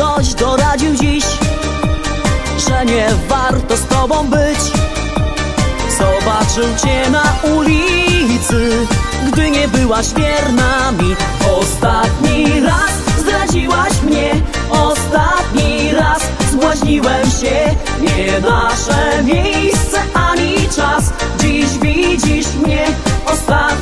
ktoś doradził dziś Że nie warto z tobą być. Zobaczył cię na ulicy Gdy nie byłaś wierna mi. Ostatni raz zdradziłaś mnie Ostatni raz zbłaźniłem się. Nie nasze miejsce ani czas. Dziś widzisz mnie Ostatni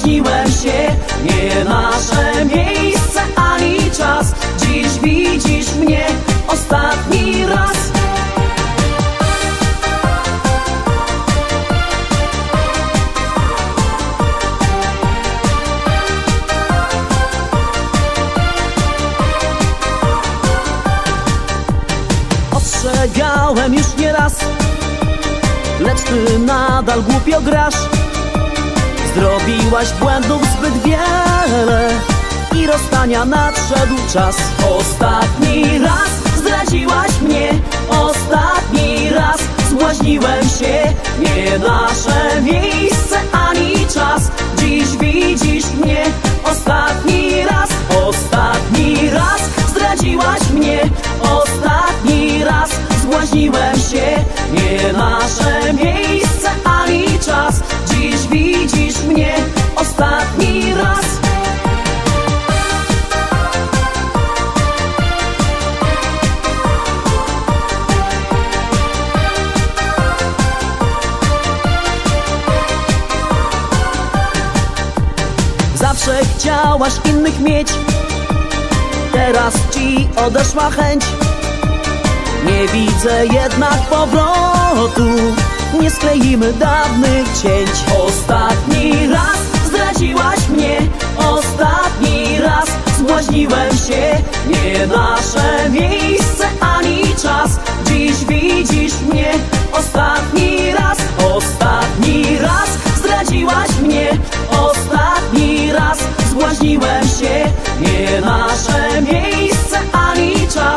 zbłaźniłem się. Nie nasze miejsce ani czas. Dziś widzisz mnie Ostatni raz. Ostrzegałem już nieraz Lecz ty nadal głupio grasz Zrobiłaś błędów zbyt wiele I rozstania nadszedł czas. Ostatni raz zdradziłaś mnie Ostatni raz zbłaźniłem się. Nie nasze miejsce ani czas. Dziś widzisz mnie Ostatni raz Ostatni raz zdradziłaś mnie. Ostatni raz zbłaźniłem Zawsze chciałaś innych mieć. Teraz ci odeszła chęć. Nie widzę jednak powrotu. Nie skleimy dawnych cięć. Ostatni raz zdradziłaś mnie. Ostatni raz zbłaźniłem się. Nie nasze miejsce Się, nie nasze miejsce ani czas.